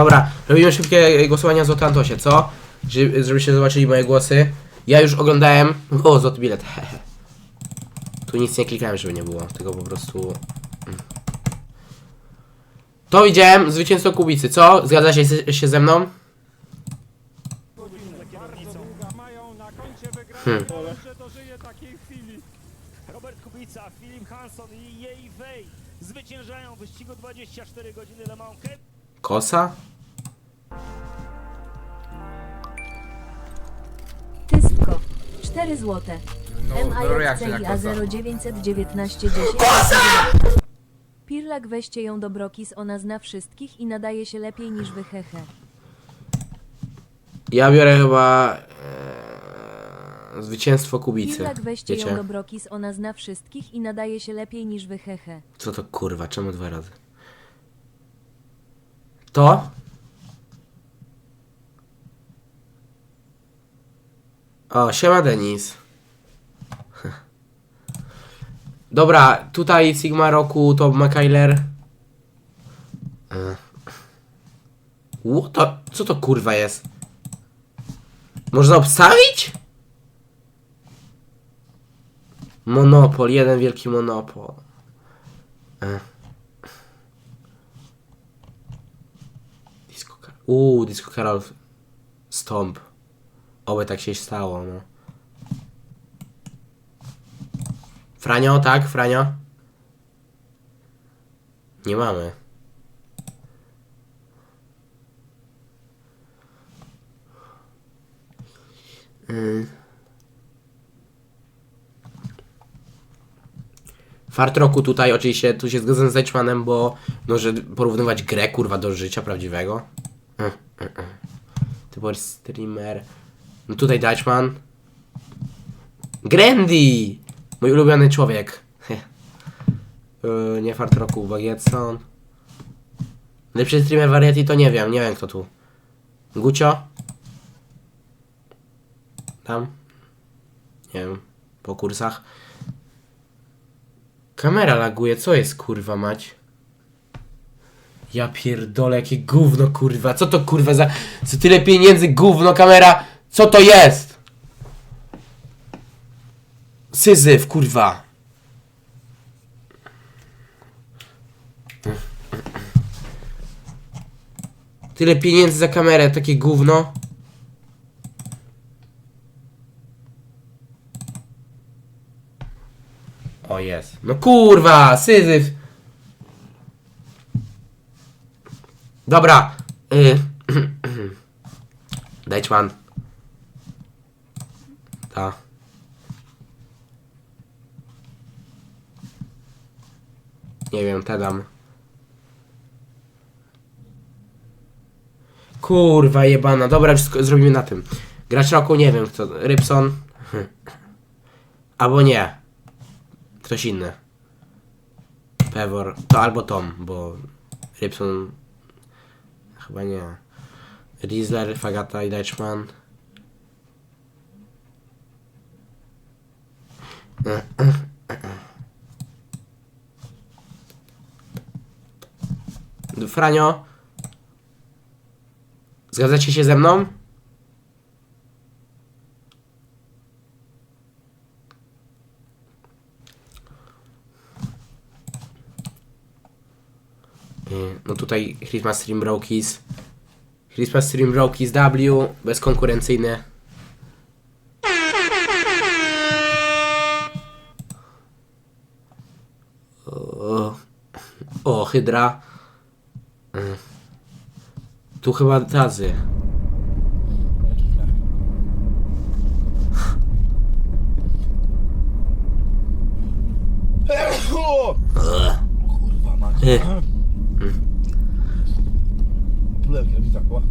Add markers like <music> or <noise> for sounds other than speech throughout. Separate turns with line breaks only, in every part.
Dobra, robimy szybkie głosowania Złote Antosie, co? Żeby, żebyście zobaczyli moje głosy. Ja już oglądałem... O, złoty bilet, hehe. <laughs> Tu nic nie klikałem, żeby nie było, tylko po prostu... mm. To widziałem, zwycięstwo Kubicy, co? Zgadza się, się ze mną?
mają na koncie wygraną,
Hmm.
że dożyje takiej chwili.
Robert Kubica, Philip Hanson i Jej Wei zwyciężają w wyścigu 24 godziny Le Mans Cup.
Kosa?
Tystko. 4 złote.
No, reakcja na
MIXCIA
kosa.
0919 10 Pirlak weźcie ją do Brokis, ona zna wszystkich i nadaje się lepiej niż wy hehe.
Ja biorę chyba... E, zwycięstwo Kubicy,
Pirlak weźcie ją
wiecie?
do Brokis, ona zna wszystkich i nadaje się lepiej niż wy hehe.
Co to kurwa, czemu dwa razy? To? O, siema Denis. Dobra, tutaj Sigma Roku, to McKayler. E. To, co to kurwa jest? Można obstawić? Monopol, jeden wielki monopol. E. Disco Karol. Uuu, Disco Karol. Stomp. Oby tak się stało, no. Franio, tak? Franio? Nie mamy. Mm. Fart roku tutaj oczywiście, tu się zgadzam z Deichmanem, bo może porównywać grę kurwa do życia prawdziwego. Mm. Typowy streamer. No tutaj Deichman. Grandy! Mój ulubiony człowiek. yy, nie fart roku, Bagietson. Lepszy streamer Variety to nie wiem, nie wiem kto tu. Gucio? Tam? Nie wiem, po kursach. Kamera laguje, co jest kurwa mać? Ja pierdolę, jakie gówno kurwa, co to kurwa za... Co tyle pieniędzy, gówno, kamera, co to jest? Syzyf, kurwa. Tyle pieniędzy za kamerę, takie gówno. O jest. No kurwa, syzyf. Dobra. Y <clears throat> Deichman. Nie wiem, te dam. Kurwa jebana. Dobra, wszystko zrobimy na tym. Gracz roku nie wiem kto. Rybson. <laughs> Albo nie. Ktoś inny. Pewor. To albo Tom, bo Rybson chyba nie. Riesler, Fagata i Deichmann. Franio. Zgadzacie się ze mną? Y, No tutaj Christmas Stream Brokies. Christmas Stream Brokies W, bezkonkurencyjny. O, o Hydra. Y. Tu chyba tazy.
Kurwa mać.
Y.
Plek, jak mi zakła.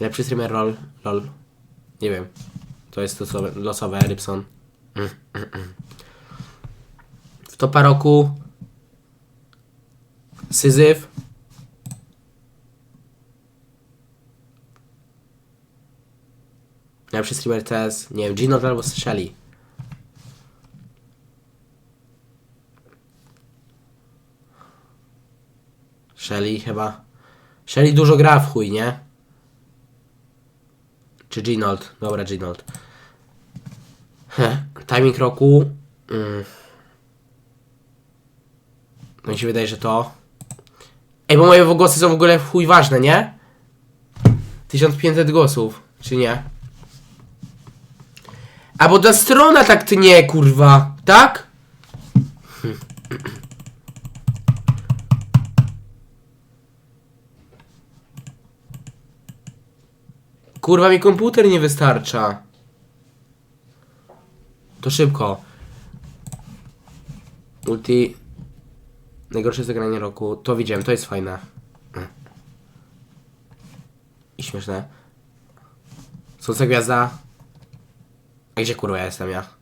Lepszy streamer LOL. LOL. Nie wiem. To jest losowe, losowe Rybson. W topa roku Syzyf. Lepszy streamer TS. Nie wiem, Gino albo Shelly. Shelly chyba. Shelly dużo gra w chuj, nie? Czy Ginold? Dobra, Ginold. Heh, Timing roku. Mm. No mi się wydaje, że to. Ej, bo moje głosy są w ogóle chuj ważne, nie? 1500 głosów, czy nie? A bo ta strona tak tnie, kurwa, tak? Kurwa, mi komputer nie wystarcza. To szybko. Multi. Najgorsze zagranie roku. To widziałem, to jest fajne. Mm. I śmieszne. Słońce gwiazda. A gdzie kurwa ja jestem ja?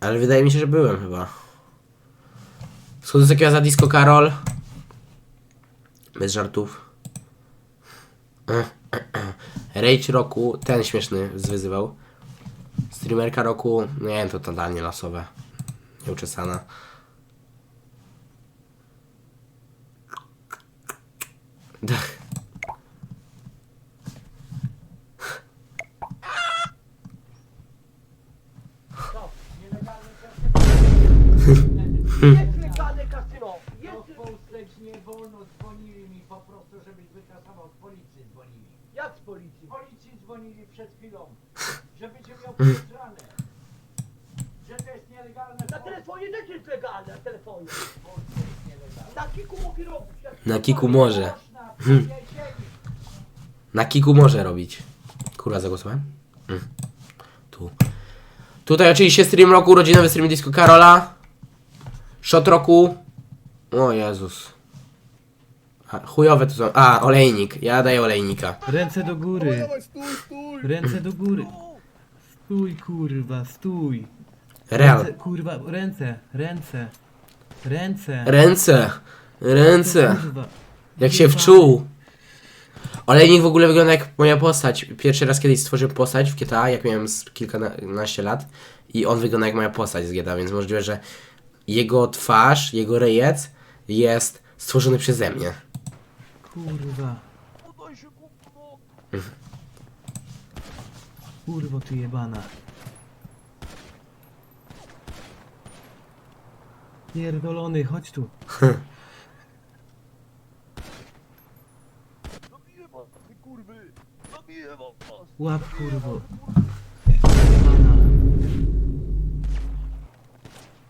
Ale wydaje mi się, że byłem chyba. Schodzę gwiazda Disco Karol. Bez żartów. <clears throat> Rage roku, ten śmieszny zwyzywał. Streamerka roku, nie wiem, to totalnie losowe. Nieuczesana.
Legalne kasyno! Jest w Polsce nie wolno, dzwonili mi po prostu, żebyś wykasował z policji Jak z policji? Policji dzwonili przed chwilą, żeby cię miał przesrane. Że to jest nielegalne
Na telefonie też jest legalne, na telefonie. Na kiku mogę robić. jak-
Na kiku może.
Można powiedzieć,
Na kiku może robić. Kurwa, zagłosowałem? Mm. Tu. Tutaj oczywiście stream roku, urodzinowy stream disco Karola. Shot roku. O Jezus. A, chujowe to są. A, olejnik. Ja daję olejnika.
Ręce do góry. Ręce do góry. Stój kurwa, stój.
Real.
Ręce, kurwa, ręce, ręce. Ręce.
Ręce. Ręce.
Kurwa.
Jak się wczuł. Olejnik w ogóle wygląda jak moja postać. Pierwszy raz kiedyś stworzyłem postać w GTA, jak miałem z kilkanaście lat. I on wygląda jak moja postać z GTA, więc możliwe, że jego twarz, jego rejec jest stworzony przeze mnie.
Kurwa. Kurwo ty jebana. Pierdolony, chodź tu. Łap kurwo. Jebana.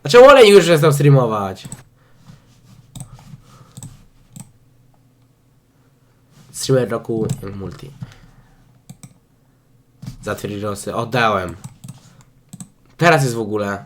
Dlaczego olejnik już przestał streamować? Streamer roku multi. Za trzy losy. Oddałem. Teraz jest w ogóle.